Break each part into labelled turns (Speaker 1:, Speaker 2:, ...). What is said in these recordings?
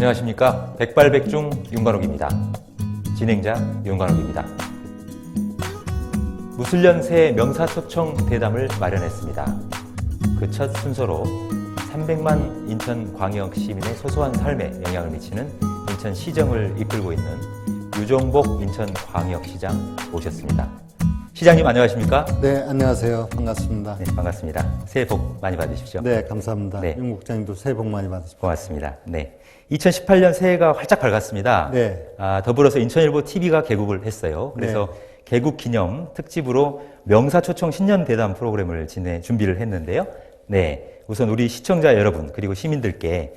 Speaker 1: 안녕하십니까. 백발백중 윤관옥입니다. 진행자 윤관옥입니다. 무술년 새 명사초청 대담을 마련했습니다. 그 첫 순서로 300만 인천광역 시민의 소소한 삶에 영향을 미치는 인천 시정을 이끌고 있는 유종복 인천광역시장 모셨습니다. 시장님 안녕하십니까?
Speaker 2: 네, 안녕하세요. 반갑습니다.
Speaker 1: 네, 반갑습니다. 새해 복 많이 받으십시오.
Speaker 2: 네, 감사합니다.
Speaker 1: 네.
Speaker 2: 윤 국장님도 새해 복 많이 받으십시오.
Speaker 1: 고맙습니다. 네. 2018년 새해가 활짝 밝았습니다.
Speaker 2: 네.
Speaker 1: 아, 더불어서 인천일보 TV가 개국을 했어요. 그래서 개국 기념 특집으로 명사초청 신년 대담 프로그램을 진행 준비를 했는데요. 네. 우선 우리 시청자 여러분 그리고 시민들께 예,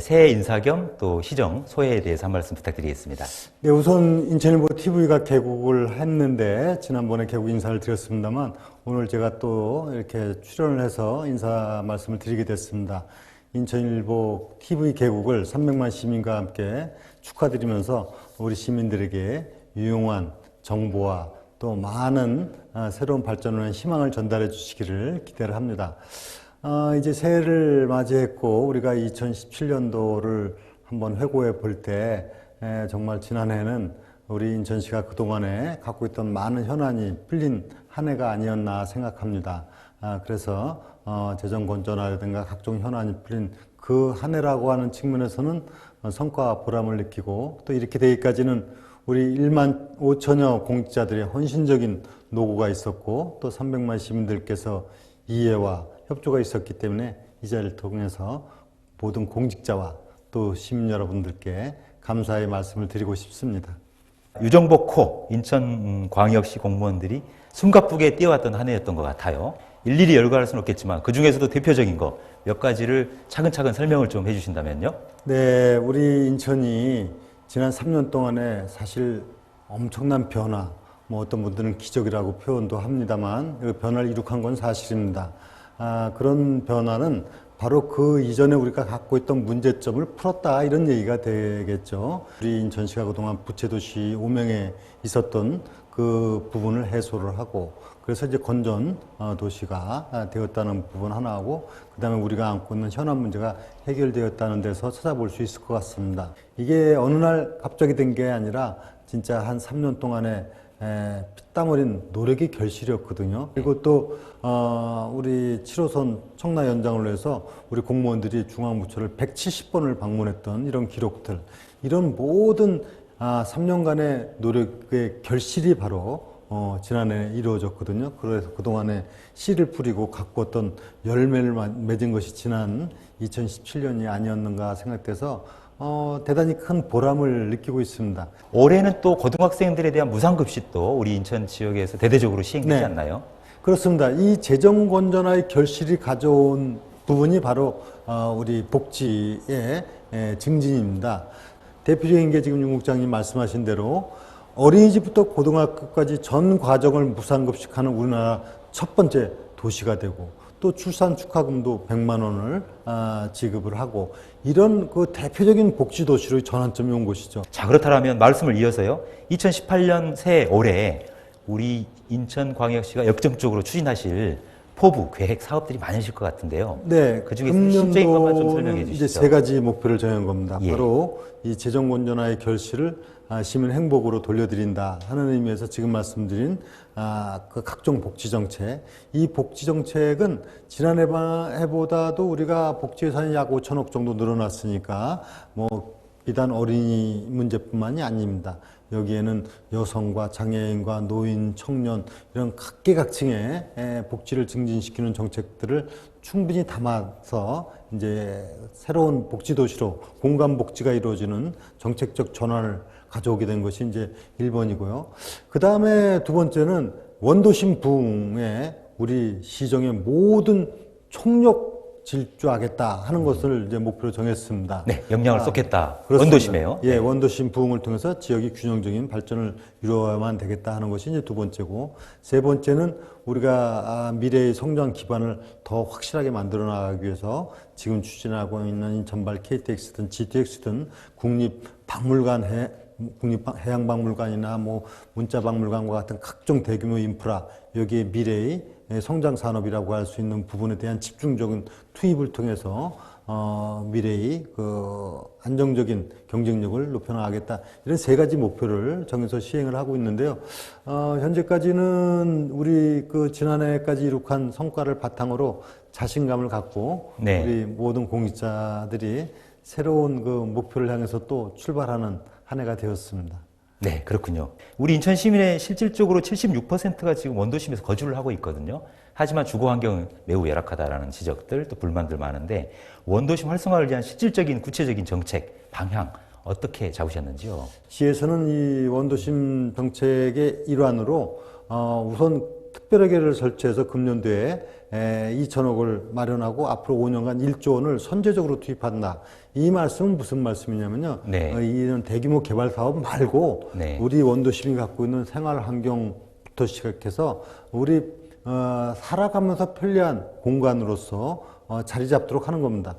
Speaker 1: 새해 인사 겸 또 시정 소회에 대해서 한 말씀 부탁드리겠습니다.
Speaker 2: 네, 우선 인천일보 TV가 개국을 했는데 지난번에 개국 인사를 드렸습니다만 오늘 제가 또 이렇게 출연을 해서 인사 말씀을 드리게 됐습니다. 인천일보 TV 개국을 300만 시민과 함께 축하드리면서 우리 시민들에게 유용한 정보와 또 많은 아, 새로운 발전을 위한 희망을 전달해 주시기를 기대를 합니다. 아, 이제 새해를 맞이했고 우리가 2017년도를 한번 회고해 볼 때 정말 지난해는 우리 인천시가 그동안에 갖고 있던 많은 현안이 풀린 한 해가 아니었나 생각합니다. 아, 그래서 어, 재정 건전화라든가 각종 현안이 풀린 그 한 해라고 하는 측면에서는 어, 성과 보람을 느끼고 또 이렇게 되기까지는 우리 1만 5천여 공직자들의 헌신적인 노고가 있었고 또 300만 시민들께서 이해와 협조가 있었기 때문에 이 자리를 통해서 모든 공직자와 또 시민 여러분들께 감사의 말씀을 드리고 싶습니다.
Speaker 1: 유정복 코 인천광역시 공무원들이 숨가쁘게 뛰어왔던 한 해였던 것 같아요. 일일이 열거할 수는 없겠지만 그 중에서도 대표적인 거 몇 가지를 차근차근 설명을 좀 해주신다면요.
Speaker 2: 네, 우리 인천이 지난 3년 동안에 사실 엄청난 변화, 뭐 어떤 분들은 기적이라고 표현도 합니다만 그 변화를 이룩한 건 사실입니다. 아, 그런 변화는 바로 그 이전에 우리가 갖고 있던 문제점을 풀었다 이런 얘기가 되겠죠. 우리 인천시가 그동안 부채도시 오명에 있었던 그 부분을 해소를 하고 그래서 이제 건전 어, 도시가 되었다는 부분 하나하고 그다음에 우리가 안고 있는 현안 문제가 해결되었다는 데서 찾아볼 수 있을 것 같습니다. 이게 어느 날 갑자기 된 게 아니라 진짜 한 3년 동안에 에, 피땀 흘린 노력이 결실이었거든요. 그리고 또, 어, 우리 7호선 청라 연장을 위해서 우리 공무원들이 중앙부처를 170번을 방문했던 이런 기록들, 이런 모든 아, 3년간의 노력의 결실이 바로 어, 지난해 이루어졌거든요. 그래서 그동안에 씨를 뿌리고 가꾸었던 열매를 맺은 것이 지난 2017년이 아니었는가 생각돼서 어, 대단히 큰 보람을 느끼고 있습니다.
Speaker 1: 올해는 또 고등학생들에 대한 무상급식도 우리 인천 지역에서 대대적으로 시행되지
Speaker 2: 네.
Speaker 1: 않나요?
Speaker 2: 그렇습니다. 이 재정 건전화의 결실이 가져온 부분이 바로 어, 우리 복지의 에, 증진입니다. 대표적인 게 지금 윤 국장님 말씀하신 대로 어린이집부터 고등학교까지 전 과정을 무상급식하는 우리나라 첫 번째 도시가 되고 또 출산 축하금도 100만 원을 아, 지급을 하고 이런 그 대표적인 복지 도시로 전환점이 온 것이죠.
Speaker 1: 자, 그렇다면 말씀을 이어서요. 2018년 새해 올해 우리 인천광역시가 역점적으로 추진하실 포부, 계획, 사업들이 많으실 것 같은데요.
Speaker 2: 네,
Speaker 1: 그 중에서 실제인 것만 좀 설명해
Speaker 2: 이제
Speaker 1: 주시죠.
Speaker 2: 세 가지 목표를 정한 겁니다.
Speaker 1: 예.
Speaker 2: 바로 이 재정 건전화의 결실을 아, 시민 행복으로 돌려드린다 하는 의미에서 지금 말씀드린 아, 그 각종 복지 정책, 이 복지 정책은 지난해 해보다도 우리가 복지 예산이 약 5천억 정도 늘어났으니까 뭐 비단 어린이 문제뿐만이 아닙니다. 여기에는 여성과 장애인과 노인, 청년 이런 각계각층의 에, 복지를 증진시키는 정책들을 충분히 담아서 이제 새로운 복지 도시로 공간 복지가 이루어지는 정책적 전환을 가져오게 된 것이 이제 1번이고요. 그 다음에 두 번째는 원도심 부흥에 우리 시정의 모든 총력 질주하겠다 하는 것을 이제 목표로 정했습니다.
Speaker 1: 네, 역량을 쏟겠다.
Speaker 2: 그렇습니다.
Speaker 1: 원도심에요.
Speaker 2: 예, 원도심 부흥을 통해서 지역이 균형적인 발전을 이루어야만 되겠다 하는 것이 이제 두 번째고 세 번째는 우리가 아, 미래의 성장 기반을 더 확실하게 만들어 나가기 위해서 지금 추진하고 있는 전발 KTX든 GTX든 국립 박물관 해 국립해양박물관이나 뭐 문자박물관과 같은 각종 대규모 인프라 여기에 미래의 성장 산업이라고 할 수 있는 부분에 대한 집중적인 투입을 통해서 어, 미래의 그 안정적인 경쟁력을 높여나가겠다 이런 세 가지 목표를 정해서 시행을 하고 있는데요. 어, 현재까지는 우리 그 지난해까지 이룩한 성과를 바탕으로 자신감을 갖고
Speaker 1: 네.
Speaker 2: 우리 모든 공익자들이 새로운 그 목표를 향해서 또 출발하는 한 해가 되었습니다.
Speaker 1: 네, 그렇군요. 우리 인천 시민의 실질적으로 76%가 지금 원도심에서 거주를 하고 있거든요. 하지만 주거 환경은 매우 열악하다라는 지적들 또 불만들 많은데 원도심 활성화를 위한 실질적인 구체적인 정책 방향 어떻게 잡으셨는지요?
Speaker 2: 시에서는 이 원도심 정책의 일환으로 어, 우선 특별회계를 설치해서 금년도에 에, 2천억을 마련하고 앞으로 5년간 1조 원을 선제적으로 투입한다. 이 말씀은 무슨 말씀이냐면요.
Speaker 1: 네.
Speaker 2: 어, 이런 대규모 개발 사업 말고
Speaker 1: 네.
Speaker 2: 우리 원도심이 갖고 있는 생활 환경부터 시작해서 우리 어, 살아가면서 편리한 공간으로서 어, 자리 잡도록 하는 겁니다.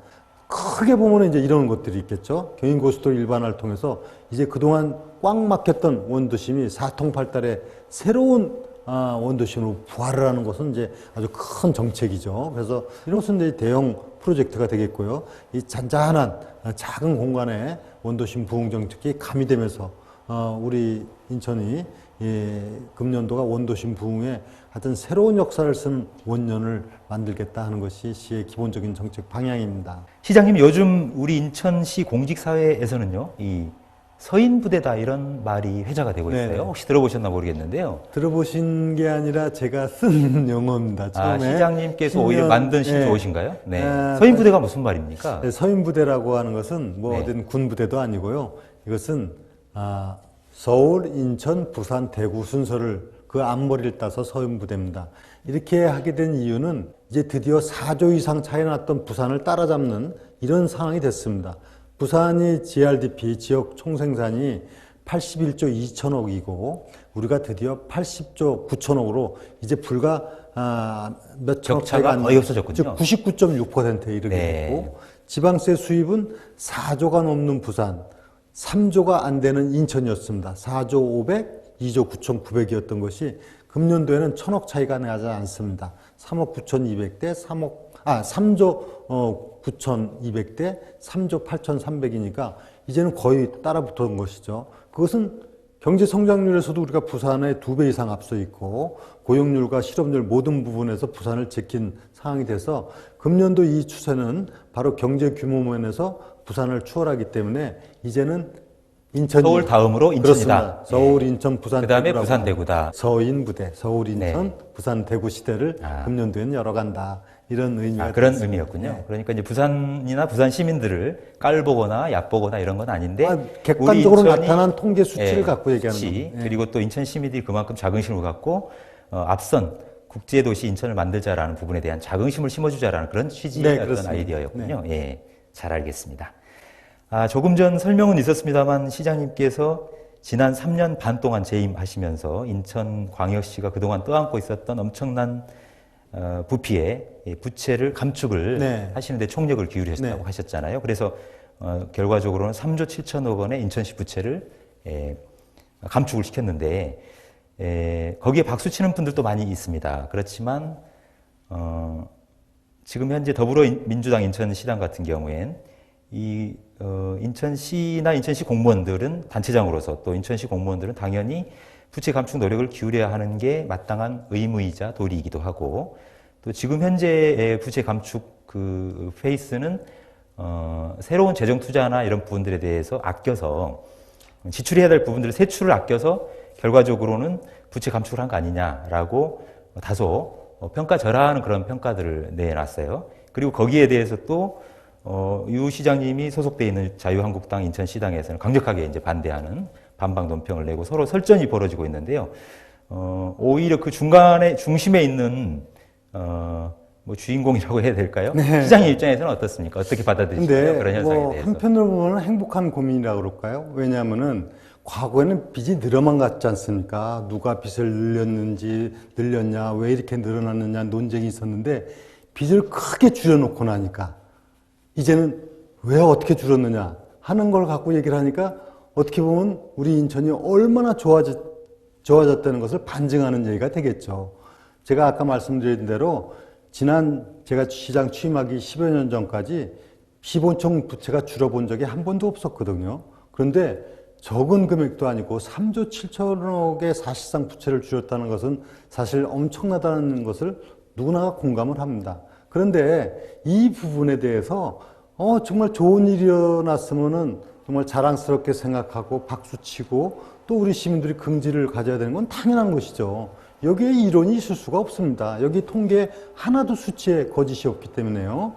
Speaker 2: 크게 보면 이제 이런 것들이 있겠죠. 경인고속도로 일반화를 통해서 이제 그동안 꽉 막혔던 원도심이 사통팔달에 새로운 아, 원도심으로 부활을 하는 것은 이제 아주 큰 정책이죠. 그래서 이런 것은 이제 대형 프로젝트가 되겠고요. 이 잔잔한 아, 작은 공간에 원도심 부흥 정책이 가미되면서 어, 우리 인천이 예, 금년도가 원도심 부흥에 하여튼 새로운 역사를 쓴 원년을 만들겠다 하는 것이 시의 기본적인 정책 방향입니다.
Speaker 1: 시장님 요즘 우리 인천시 공직사회에서는요 이 서인 부대다 이런 말이 회자가 되고 있어요.
Speaker 2: 네네.
Speaker 1: 혹시 들어보셨나 모르겠는데요. 들어보신
Speaker 2: 게 아니라 제가 쓴 용어입니다.
Speaker 1: 아,
Speaker 2: 처음에
Speaker 1: 시장님께서 오히려
Speaker 2: 10년
Speaker 1: 만든
Speaker 2: 예.
Speaker 1: 신조어신가요? 네.
Speaker 2: 아,
Speaker 1: 서인 부대가 무슨 말입니까?
Speaker 2: 네, 서인 부대라고 하는 것은 뭐
Speaker 1: 네.
Speaker 2: 어딘 군 부대도 아니고요. 이것은 아, 서울, 인천, 부산, 대구 순서를 그 앞머리를 따서 서인 부대입니다. 이렇게 하게 된 이유는 이제 드디어 4조 이상 차이 났던 부산을 따라잡는 이런 상황이 됐습니다. 부산이 GRDP 지역 총생산이 81조 2천억이고 우리가 드디어 80조 9천억으로 이제 불과 아, 몇 천억 안
Speaker 1: 거의
Speaker 2: 나-
Speaker 1: 없어졌군요.
Speaker 2: 즉 99.6%에 이르게
Speaker 1: 네.
Speaker 2: 됐고 지방세 수입은 4조가 넘는 부산, 3조가 안 되는 인천이었습니다. 4조 500, 2조 9,900이었던 것이 금년도에는 천억 차이가 나지 않습니다. 3억 9,200대 3억 아 3조 어 9,200대 3조 8,300이니까 이제는 거의 따라붙은 것이죠. 그것은 경제 성장률에서도 우리가 부산의 두배 이상 앞서 있고 고용률과 실업률 모든 부분에서 부산을 지킨 상황이 돼서 금년도 이 추세는 바로 경제 규모 면에서 부산을 추월하기 때문에 이제는 인천이
Speaker 1: 서울 다음으로 인천이다.
Speaker 2: 그렇습니다. 서울, 인천, 부산,
Speaker 1: 그다음에 부산, 대구다.
Speaker 2: 서인 부대, 서울, 인천,
Speaker 1: 네.
Speaker 2: 부산, 대구 시대를
Speaker 1: 아.
Speaker 2: 금년도에는 열어간다 이런 의미가
Speaker 1: 아, 그런
Speaker 2: 되겠습니다.
Speaker 1: 의미였군요.
Speaker 2: 네.
Speaker 1: 그러니까 이제 부산이나 부산 시민들을 깔보거나 얕보거나 이런 건 아닌데
Speaker 2: 아, 객관적으로
Speaker 1: 우리
Speaker 2: 나타난 통계 수치를
Speaker 1: 예,
Speaker 2: 갖고 얘기하는
Speaker 1: 수치.
Speaker 2: 예.
Speaker 1: 그리고 또 인천 시민들이 그만큼 자긍심을 갖고 어, 앞선 국제 도시 인천을 만들자라는 부분에 대한 자긍심을 심어주자라는 그런 취지의
Speaker 2: 네,
Speaker 1: 어떤. 아이디어였군요. 예, 잘 알겠습니다. 아, 조금 전 설명은 있었습니다만 시장님께서 지난 3년 반 동안 재임하시면서 인천 광역시가 그동안 떠안고 있었던 엄청난 어, 부피의 이 부채를 감축을
Speaker 2: 네.
Speaker 1: 하시는데 총력을 기울이셨다고
Speaker 2: 네.
Speaker 1: 하셨잖아요. 그래서 어, 결과적으로는 3조 7천억 원의 인천시 부채를 예, 감축을 시켰는데 예, 거기에 박수 치는 분들도 많이 있습니다. 그렇지만 어, 지금 현재 더불어민주당 인천시당 같은 경우엔 이 어, 인천시나 인천시 공무원들은 단체장으로서 또 인천시 공무원들은 당연히 부채 감축 노력을 기울여야 하는 게 마땅한 의무이자 도리이기도 하고 또 지금 현재의 부채 감축 그 페이스는 어, 새로운 재정 투자나 이런 부분들에 대해서 아껴서 지출해야 될 부분들을 세출을 아껴서 결과적으로는 부채 감축을 한 거 아니냐라고 다소 어, 평가절하하는 그런 평가들을 내놨어요. 그리고 거기에 대해서 또 어, 유 시장님이 소속돼 있는 자유한국당 인천시당에서는 강력하게 이제 반대하는 반박 논평을 내고 서로 설전이 벌어지고 있는데요. 어, 오히려 그 중간에 중심에 있는 어, 뭐 주인공이라고 해야 될까요? 시장의 입장에서는 어떻습니까? 어떻게 받아들이시나요?
Speaker 2: 네.
Speaker 1: 그런 현상에
Speaker 2: 뭐
Speaker 1: 대해서.
Speaker 2: 한편으로 보면 행복한 고민이라고 그럴까요? 왜냐하면은 과거에는 빚이 늘어만 갔지 않습니까? 누가 빚을 늘렸는지 늘렸냐, 왜 이렇게 늘어났느냐 논쟁이 있었는데 빚을 크게 줄여놓고 나니까 이제는 왜 어떻게 줄었느냐 하는 걸 갖고 얘기를 하니까 어떻게 보면 우리 인천이 얼마나 좋아졌, 좋아졌다는 것을 반증하는 얘기가 되겠죠. 제가 아까 말씀드린 대로 지난 제가 시장 취임하기 10여 년 전까지 시본청 부채가 줄어본 적이 한 번도 없었거든요. 그런데 적은 금액도 아니고 3조 7천억의 사실상 부채를 줄였다는 것은 사실 엄청나다는 것을 누구나 공감을 합니다. 그런데 이 부분에 대해서 어, 정말 좋은 일이 일어났으면은 정말 자랑스럽게 생각하고 박수치고 또 우리 시민들이 긍지를 가져야 되는 건 당연한 것이죠. 여기에 이론이 있을 수가 없습니다. 여기 통계 하나도 수치에 거짓이 없기 때문에요.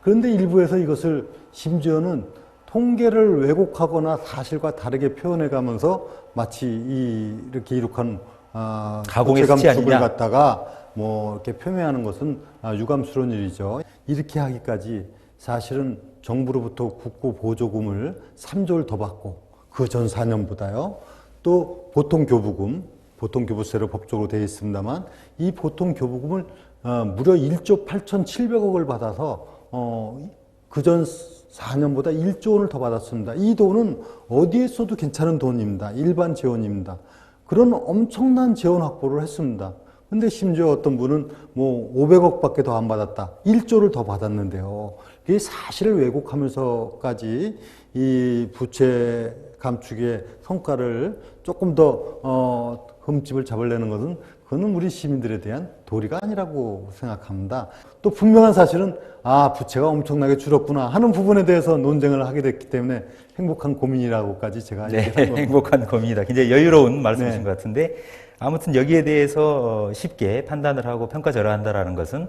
Speaker 2: 그런데 일부에서 이것을 심지어는 통계를 왜곡하거나 사실과 다르게 표현해 가면서 마치 이 이렇게 이룩한 아,
Speaker 1: 가공의 수치 아니냐?
Speaker 2: 갖다가 뭐 이렇게 표명하는 것은 아, 유감스러운 일이죠. 이렇게 하기까지 사실은 정부로부터 국고 보조금을 3조를 더 받고 그 전 4년보다요. 또 보통 교부금, 보통 교부세로 법적으로 되어 있습니다만 이 보통 교부금을 어, 무려 1조 8,700억을 받아서 어, 그전 4년보다 1조 원을 더 받았습니다. 이 돈은 어디에 써도 괜찮은 돈입니다. 일반 재원입니다. 그런 엄청난 재원 확보를 했습니다. 근데 심지어 어떤 분은 뭐 500억 밖에 더 안 받았다. 1조를 더 받았는데요. 이게 사실을 왜곡하면서까지 이 부채 감축의 성과를 조금 더 어, 흠집을 잡으려는 것은 그거는 우리 시민들에 대한 도리가 아니라고 생각합니다. 또 분명한 사실은 아 부채가 엄청나게 줄었구나 하는 부분에 대해서 논쟁을 하게 됐기 때문에 행복한 고민이라고까지 제가
Speaker 1: 네. 행복한 고민이다. 굉장히 여유로운 말씀이신
Speaker 2: 네.
Speaker 1: 것 같은데 아무튼 여기에 대해서 어, 쉽게 판단을 하고 평가절하한다라는 것은 어,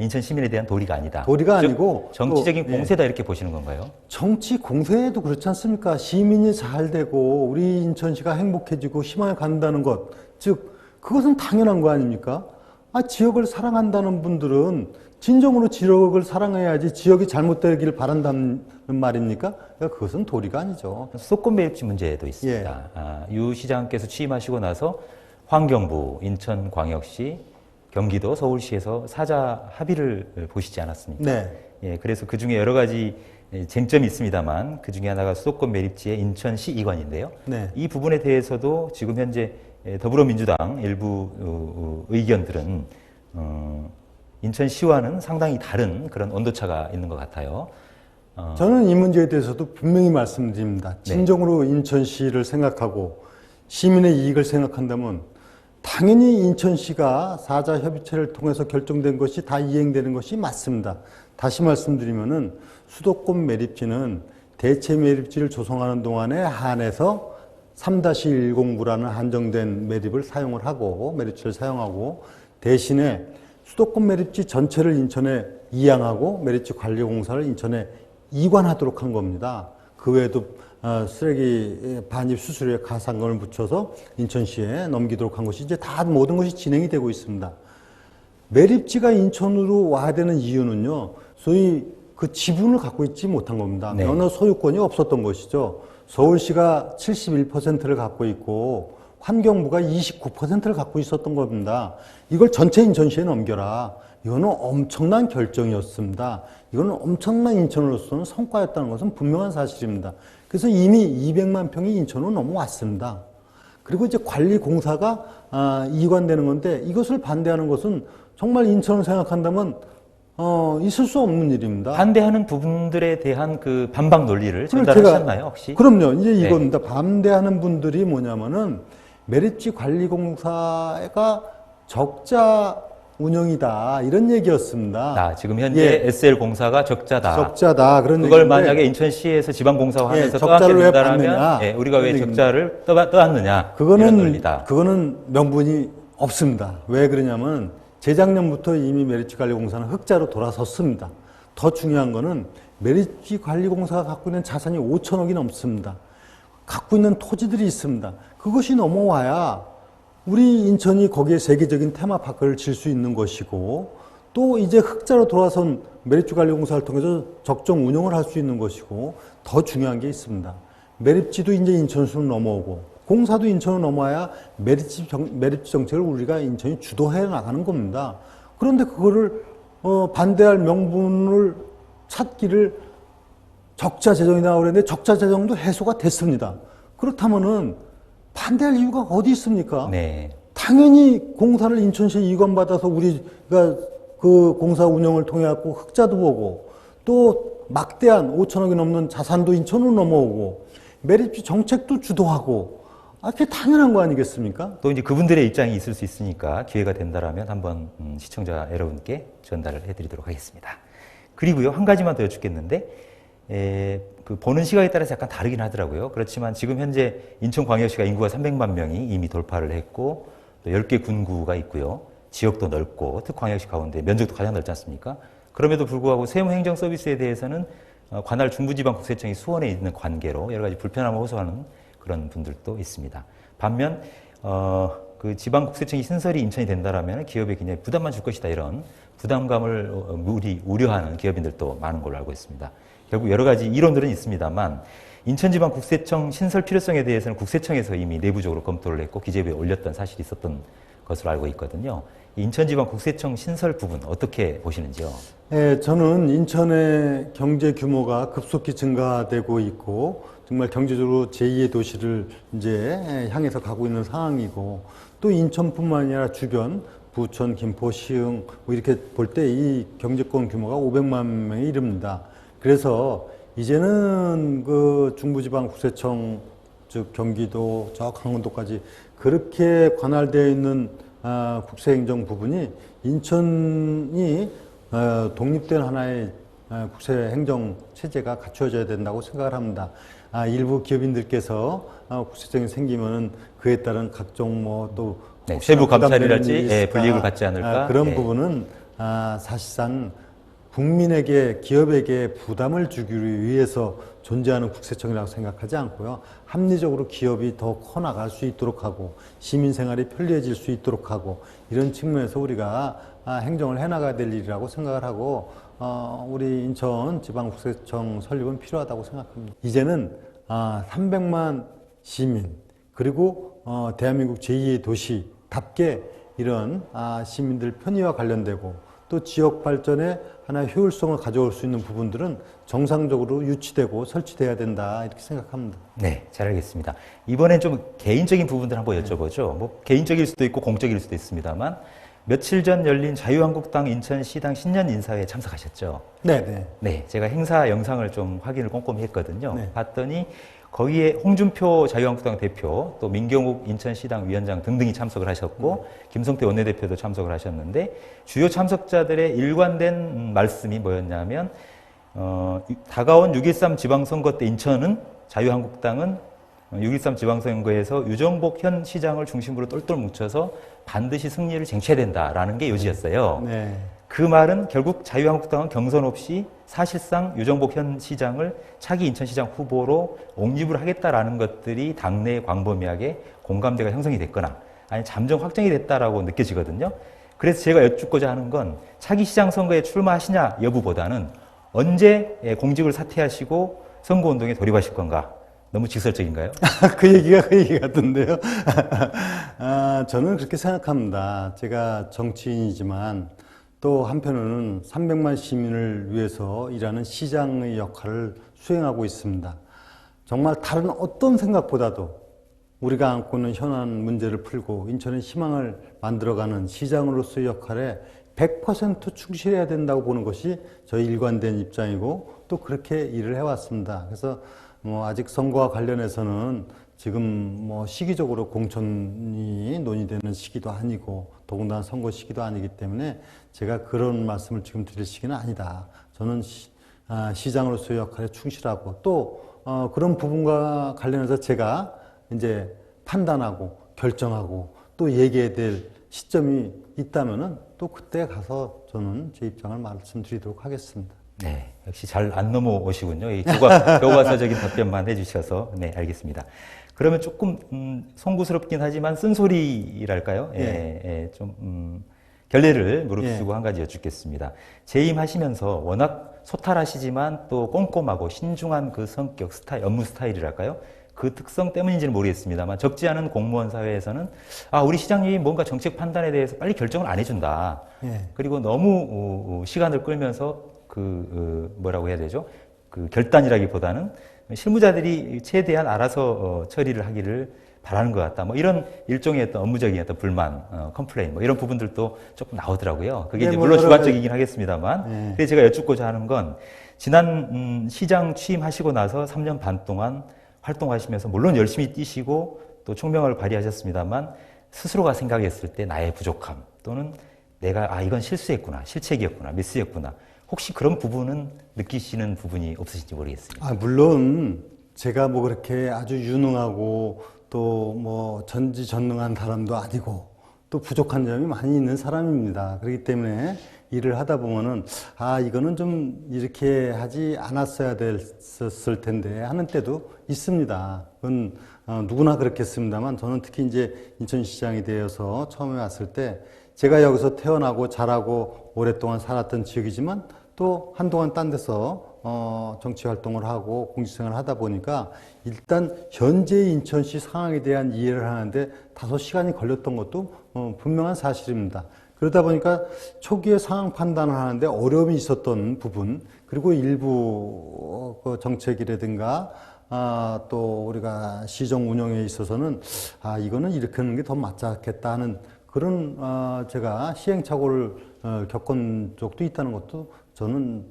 Speaker 1: 인천 시민에 대한 도리가 아니다.
Speaker 2: 도리가
Speaker 1: 즉,
Speaker 2: 아니고
Speaker 1: 정치적인
Speaker 2: 또, 예.
Speaker 1: 공세다 이렇게 보시는 건가요?
Speaker 2: 정치 공세에도 그렇지 않습니까? 시민이 잘 되고 우리 인천시가 행복해지고 희망을 갖는다는 것, 즉 그것은 당연한 거 아닙니까? 아 지역을 사랑한다는 분들은 진정으로 지역을 사랑해야지 지역이 잘못되기를 바란다는 말입니까? 그러니까 그것은 도리가 아니죠.
Speaker 1: 수도권 매입지 문제도 있습니다.
Speaker 2: 예.
Speaker 1: 아, 유 시장께서 취임하시고 나서 환경부, 인천광역시, 경기도, 서울시에서 사자 합의를 보시지 않았습니까?
Speaker 2: 네.
Speaker 1: 예, 그래서 그 중에 여러 가지 예, 쟁점이 있습니다만 그 중에 하나가 수도권 매립지의 인천시 이관인데요.
Speaker 2: 네.
Speaker 1: 이 부분에 대해서도 지금 현재 예, 더불어민주당 일부 어, 어, 의견들은 어, 인천시와는 상당히 다른 그런 온도차가 있는 것 같아요. 어,
Speaker 2: 저는 이 문제에 대해서도 분명히 말씀드립니다.
Speaker 1: 네.
Speaker 2: 진정으로 인천시를 생각하고 시민의 이익을 생각한다면 당연히 인천시가 사자 협의체를 통해서 결정된 것이 다 이행되는 것이 맞습니다. 다시 말씀드리면은 수도권 매립지는 대체 매립지를 조성하는 동안에 한해서 3-109라는 한정된 매립을 사용을 하고 매립지를 사용하고 대신에 수도권 매립지 전체를 인천에 이양하고 매립지 관리 공사를 인천에 이관하도록 한 겁니다. 그 외에도 어, 쓰레기 반입 수수료에 가상금을 붙여서 인천시에 넘기도록 한 것이 이제 다 모든 것이 진행이 되고 있습니다. 매립지가 인천으로 와야 되는 이유는요, 소위 그 지분을 갖고 있지 못한 겁니다.
Speaker 1: 네.
Speaker 2: 면허 소유권이 없었던 것이죠. 서울시가 71%를 갖고 있고, 환경부가 29%를 갖고 있었던 겁니다. 이걸 전체 인천시에 넘겨라. 이거는 엄청난 결정이었습니다. 이거는 엄청난 인천으로서는 성과였다는 것은 분명한 사실입니다. 그래서 이미 200만 평이 인천으로 넘어왔습니다. 그리고 이제 관리 공사가 아, 이관되는 건데 이것을 반대하는 것은 정말 인천을 생각한다면 어, 있을 수 없는 일입니다.
Speaker 1: 반대하는 부분들에 대한 그 반박 논리를 전달하셨나요, 혹시?
Speaker 2: 그럼요. 이제
Speaker 1: 네.
Speaker 2: 이겁니다. 반대하는 분들이 뭐냐면은 메리츠 관리공사가 적자 운영이다 이런 얘기였습니다.
Speaker 1: 아, 지금 현재
Speaker 2: 예.
Speaker 1: SL 공사가 적자다.
Speaker 2: 적자다 그런
Speaker 1: 그걸
Speaker 2: 얘기인데
Speaker 1: 만약에 인천시에서 지방공사와
Speaker 2: 예,
Speaker 1: 하면서
Speaker 2: 적자를
Speaker 1: 떠안게
Speaker 2: 왜
Speaker 1: 된다면
Speaker 2: 받느냐?
Speaker 1: 예, 우리가 왜
Speaker 2: 그런.
Speaker 1: 적자를 떠, 떠안느냐 이런
Speaker 2: 그거는
Speaker 1: 논리다.
Speaker 2: 그거는 명분이 없습니다. 왜 그러냐면 재작년부터 이미 메리츠 관리 공사는 흑자로 돌아섰습니다. 더 중요한 거는 메리츠 관리 공사가 갖고 있는 자산이 5천억이 넘습니다. 갖고 있는 토지들이 있습니다. 그것이 넘어와야 우리 인천이 거기에 세계적인 테마파크를 질 수 있는 것이고 또 이제 흑자로 돌아선 메리츠 관리 공사를 통해서 적정 운영을 할 수 있는 것이고 더 중요한 게 있습니다. 메립지도 이제 인천수로 넘어오고 공사도 인천으로 넘어와야 메립지, 정, 메립지 정책을 우리가 인천이 주도해 나가는 겁니다. 그런데 그거를 어, 반대할 명분을 찾기를 적자 재정이라고 그랬는데 적자 재정도 해소가 됐습니다. 그렇다면은 반대할 이유가 어디 있습니까?
Speaker 1: 네.
Speaker 2: 당연히 공사를 인천시에 이관받아서 우리가 그 공사 운영을 통해 갖고 흑자도 보고 또 막대한 5천억이 넘는 자산도 인천으로 넘어오고 매립지 정책도 주도하고 아, 그게 당연한 거 아니겠습니까?
Speaker 1: 또 이제 그분들의 입장이 있을 수 있으니까 기회가 된다라면 한번 음, 시청자 여러분께 전달을 해드리도록 하겠습니다. 그리고요 한 가지만 더 여쭙겠는데 에, 그 보는 시각에 따라서 약간 다르긴 하더라고요. 그렇지만 지금 현재 인천광역시가 인구가 300만 명이 이미 돌파를 했고 또 10개 군구가 있고요. 지역도 넓고 특광역시 가운데 면적도 가장 넓지 않습니까? 그럼에도 불구하고 세무 행정 서비스에 대해서는 어, 관할 중부지방국세청이 수원에 있는 관계로 여러 가지 불편함을 호소하는 그런 분들도 있습니다. 반면 어, 그 지방국세청이 신설이 인천이 된다라면 기업에 굉장히 부담만 줄 것이다 이런 부담감을 어, 무리 우려하는 기업인들도 많은 걸로 알고 있습니다. 결국 여러 가지 이론들은 있습니다만 인천지방국세청 신설 필요성에 대해서는 국세청에서 이미 내부적으로 검토를 했고 기재부에 올렸던 사실이 있었던 것으로 알고 있거든요. 이 인천지방국세청 신설 부분 어떻게 보시는지요?
Speaker 2: 예, 저는 인천의 경제 규모가 급속히 증가되고 있고 정말 경제적으로 제2의 도시를 이제 향해서 가고 있는 상황이고 또 인천뿐만 아니라 주변 부천, 김포, 시흥 뭐 이렇게 볼 때 이 경제권 규모가 500만 명에 이릅니다. 그래서 이제는 그 중부지방국세청 즉 경기도 저 강원도까지 그렇게 관할되어 있는 아, 국세행정 부분이 인천이 어, 독립된 하나의 어, 국세행정 체제가 갖추어져야 된다고 생각을 합니다. 아, 일부 기업인들께서 어, 국세청이 생기면은 그에 따른 각종 뭐또
Speaker 1: 네, 세부 감찰이랄지, 예, 불이익을 받지 않을까?
Speaker 2: 그런
Speaker 1: 예.
Speaker 2: 부분은 아, 사실상 국민에게 기업에게 부담을 주기 위해서 존재하는 국세청이라고 생각하지 않고요. 합리적으로 기업이 더 커나갈 수 있도록 하고 시민 생활이 편리해질 수 있도록 하고 이런 측면에서 우리가 아, 행정을 해나가야 될 일이라고 생각을 하고 어, 우리 인천 지방국세청 설립은 필요하다고 생각합니다. 이제는 아, 300만 시민 그리고 어, 대한민국 제2의 도시답게 이런 아, 시민들 편의와 관련되고 또 지역 발전에 하나의 효율성을 가져올 수 있는 부분들은 정상적으로 유치되고 설치돼야 된다 이렇게 생각합니다.
Speaker 1: 네, 잘 알겠습니다. 이번엔 좀 개인적인 부분들 한번 여쭤보죠. 뭐 개인적일 수도 있고 공적일 수도 있습니다만 며칠 전 열린 자유한국당 인천시당 신년 인사회에 참석하셨죠.
Speaker 2: 네, 네.
Speaker 1: 네, 제가 행사 영상을 좀 확인을 꼼꼼히 했거든요.
Speaker 2: 네.
Speaker 1: 봤더니 거기에 홍준표 자유한국당 대표, 또 민경욱 인천시당 위원장 등등이 참석을 하셨고, 김성태 원내대표도 참석을 하셨는데, 주요 참석자들의 일관된 음, 말씀이 뭐였냐면, 어, 이- 다가온 6.13 지방선거 때 인천은 자유한국당은 6.13 지방선거에서 유정복 현 시장을 중심으로 똘똘 뭉쳐서 반드시 승리를 쟁취해야 된다라는 게 요지였어요.
Speaker 2: 네.
Speaker 1: 그 말은 결국 자유한국당은 경선 없이 사실상 유정복 현 시장을 차기 인천시장 후보로 옹립을 하겠다라는 것들이 당내 광범위하게 공감대가 형성이 됐거나 아니 잠정 확정이 됐다라고 느껴지거든요. 그래서 제가 여쭙고자 하는 건 차기 시장 선거에 출마하시냐 여부보다는 언제 예, 공직을 사퇴하시고 선거운동에 돌입하실 건가? 너무 직설적인가요?
Speaker 2: 그 얘기가 그 얘기 같은데요. 아, 저는 그렇게 생각합니다. 제가 정치인이지만 또 한편으로는 300만 시민을 위해서 일하는 시장의 역할을 수행하고 있습니다. 정말 다른 어떤 생각보다도 우리가 안고 있는 현안 문제를 풀고 인천의 희망을 만들어가는 시장으로서의 역할에 100% 충실해야 된다고 보는 것이 저희 일관된 입장이고 또 그렇게 일을 해왔습니다. 그래서 뭐 아직 선거와 관련해서는 지금 뭐 시기적으로 공천이 논의되는 시기도 아니고 더군다나 선거 시기도 아니기 때문에 제가 그런 말씀을 지금 드릴 시기는 아니다. 저는 시, 아, 시장으로서의 역할에 충실하고 또 어, 그런 부분과 관련해서 제가 이제 판단하고 결정하고 또 얘기해야 될 시점이 있다면은 또 그때 가서 저는 제 입장을 말씀드리도록 하겠습니다.
Speaker 1: 네, 역시 잘 안 넘어오시군요. 이 교과, 교과서적인 답변만 해주셔서 네 알겠습니다. 그러면 조금 음, 송구스럽긴 하지만 쓴소리랄까요? 예, 예, 좀 음, 결례를 무릅쓰고 한 가지 여쭙겠습니다. 재임하시면서 워낙 소탈하시지만 또 꼼꼼하고 신중한 그 성격, 스타일, 업무 스타일이랄까요? 그 특성 때문인지는 모르겠습니다만 적지 않은 공무원 사회에서는 아 우리 시장님이 뭔가 정책 판단에 대해서 빨리 결정을 안 해준다.
Speaker 2: 예.
Speaker 1: 그리고 너무 시간을 끌면서 그 어, 뭐라고 해야 되죠? 그 결단이라기보다는 실무자들이 최대한 알아서 어, 처리를 하기를 바라는 것 같다. 뭐 이런 일종의 어떤 업무적인 어떤 불만, 어, 컴플레인 뭐 이런 부분들도 조금 나오더라고요. 그게
Speaker 2: 네,
Speaker 1: 이제
Speaker 2: 뭐
Speaker 1: 물론 주관적이긴 하겠습니다만.
Speaker 2: 네.
Speaker 1: 그래서 제가 여쭙고자 하는 건 지난 음, 시장 취임하시고 나서 3년 반 동안 활동하시면서 물론 열심히 뛰시고 또 총명을 발휘하셨습니다만 스스로가 생각했을 때 나의 부족함 또는 내가 아 이건 실수했구나 실책이었구나 미스였구나 혹시 그런 부분은 느끼시는 부분이 없으신지 모르겠습니다.
Speaker 2: 아, 물론 제가 뭐 그렇게 아주 유능하고 또 뭐 전지전능한 사람도 아니고 또 부족한 점이 많이 있는 사람입니다. 그렇기 때문에 일을 하다 보면은 아 이거는 좀 이렇게 하지 않았어야 됐었을 텐데 하는 때도 있습니다. 그건 어, 누구나 그렇겠습니다만 저는 특히 이제 인천시장이 되어서 처음에 왔을 때 제가 여기서 태어나고 자라고 오랫동안 살았던 지역이지만 또 한동안 딴 데서 어, 정치 활동을 하고 공직생활을 하다 보니까 일단 현재 인천시 상황에 대한 이해를 하는데 다소 시간이 걸렸던 것도 어, 분명한 사실입니다. 그러다 보니까 초기에 상황 판단을 하는데 어려움이 있었던 부분 그리고 일부 어, 그 정책이라든가 아, 또 우리가 시정 운영에 있어서는 아 이거는 이렇게 하는 게 더 맞겠다 하는 그런 어, 제가 시행착오를 어, 겪은 적도 있다는 것도 저는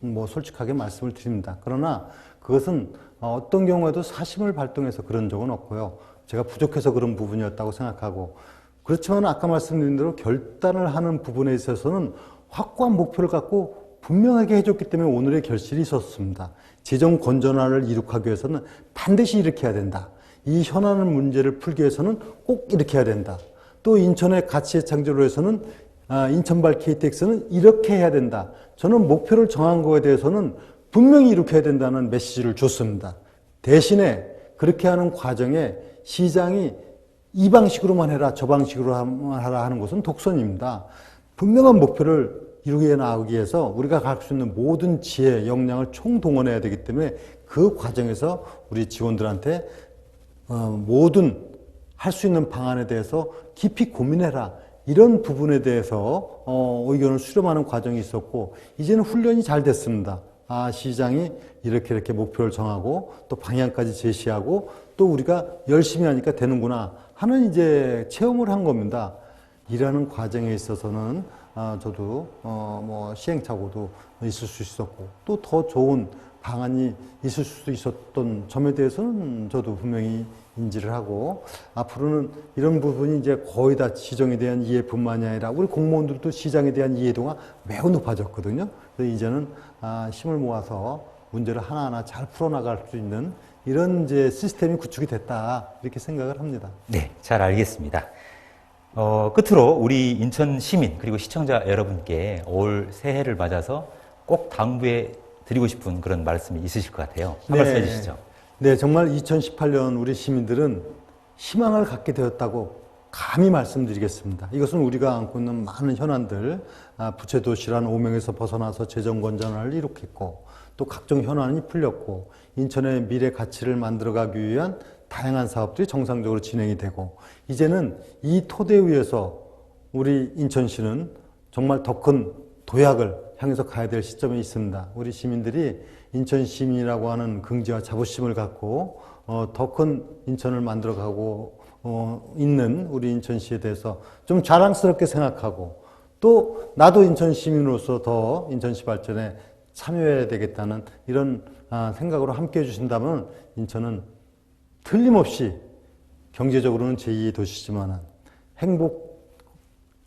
Speaker 2: 뭐 솔직하게 말씀을 드립니다. 그러나 그것은 어, 어떤 경우에도 사심을 발동해서 그런 적은 없고요. 제가 부족해서 그런 부분이었다고 생각하고 그렇지만 아까 말씀드린 대로 결단을 하는 부분에 있어서는 확고한 목표를 갖고 분명하게 해줬기 때문에 오늘의 결실이 있었습니다. 재정 건전화를 이룩하기 위해서는 반드시 이렇게 해야 된다. 이 현안의 문제를 풀기 위해서는 꼭 이렇게 해야 된다. 또 인천의 가치의 창조를 위해서는 아, 인천발 KTX는 이렇게 해야 된다. 저는 목표를 정한 거에 대해서는 분명히 이렇게 해야 된다는 메시지를 줬습니다. 대신에 그렇게 하는 과정에 시장이 이 방식으로만 해라, 저 방식으로만 하라 하는 것은 독선입니다. 분명한 목표를 이루게 나가기 위해서 우리가 갖고 수 있는 모든 지혜, 역량을 총동원해야 되기 때문에 그 과정에서 우리 직원들한테 어, 모든 할 수 있는 방안에 대해서 깊이 고민해라. 이런 부분에 대해서 어, 의견을 수렴하는 과정이 있었고 이제는 훈련이 잘 됐습니다. 아 시장이 이렇게 이렇게 목표를 정하고 또 방향까지 제시하고 또 우리가 열심히 하니까 되는구나 하는 이제 체험을 한 겁니다. 일하는 과정에 있어서는 아, 저도 어, 뭐 시행착오도 있을 수 있었고 또 더 좋은 방안이 있을 수도 있었던 점에 대해서는 저도 분명히 인지를 하고 앞으로는 이런 부분이 이제 거의 다 시정에 대한 이해뿐만이 아니라 우리 공무원들도 시장에 대한 이해도가 매우 높아졌거든요. 그래서 이제는 아, 힘을 모아서 문제를 하나하나 잘 풀어나갈 수 있는 이런 이제 시스템이 구축이 됐다 이렇게 생각을 합니다.
Speaker 1: 네, 잘 알겠습니다. 어, 끝으로 우리 인천 시민 그리고 시청자 여러분께 올 새해를 맞아서 꼭 당부해 드리고 싶은 그런 말씀이 있으실 것 같아요. 한 말씀 해주시죠.
Speaker 2: 네, 정말 2018년 우리 시민들은 희망을 갖게 되었다고 감히 말씀드리겠습니다. 이것은 우리가 안고 있는 많은 현안들, 아, 부채 도시라는 오명에서 벗어나서 재정 건전화를 이룩했고, 또 각종 현안이 풀렸고, 인천의 미래 가치를 만들어가기 위한 다양한 사업들이 정상적으로 진행이 되고, 이제는 이 토대 위에서 우리 인천시는 정말 더 큰 도약을 향해서 가야 될 시점에 있습니다. 우리 시민들이 인천 시민이라고 하는 긍지와 자부심을 갖고 어, 더 큰 인천을 만들어가고 어, 있는 우리 인천시에 대해서 좀 자랑스럽게 생각하고 또 나도 인천 시민으로서 더 인천시 발전에 참여해야 되겠다는 이런 아, 생각으로 함께 해주신다면 인천은 틀림없이 경제적으로는 제2의 도시지만 행복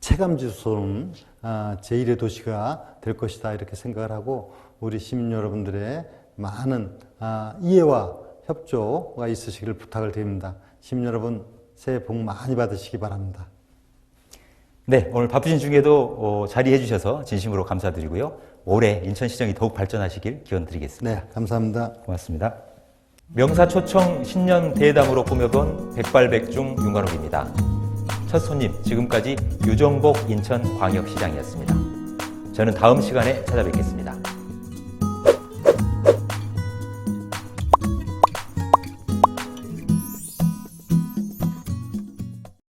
Speaker 2: 체감 지수는 아, 제1의 도시가 될 것이다 이렇게 생각을 하고 우리 시민 여러분들의 많은 아, 이해와 협조가 있으시기를 부탁을 드립니다. 시민 여러분 새해 복 많이 받으시기 바랍니다.
Speaker 1: 네, 오늘 바쁘신 중에도 어, 자리해 주셔서 진심으로 감사드리고요. 올해 인천시정이 더욱 발전하시길 기원 드리겠습니다.
Speaker 2: 네, 감사합니다.
Speaker 1: 고맙습니다. 명사초청 신년 대담으로 꾸며본 백발백중 윤관옥입니다. 첫 손님 지금까지 유정복 인천광역시장이었습니다. 저는 다음 시간에 찾아뵙겠습니다.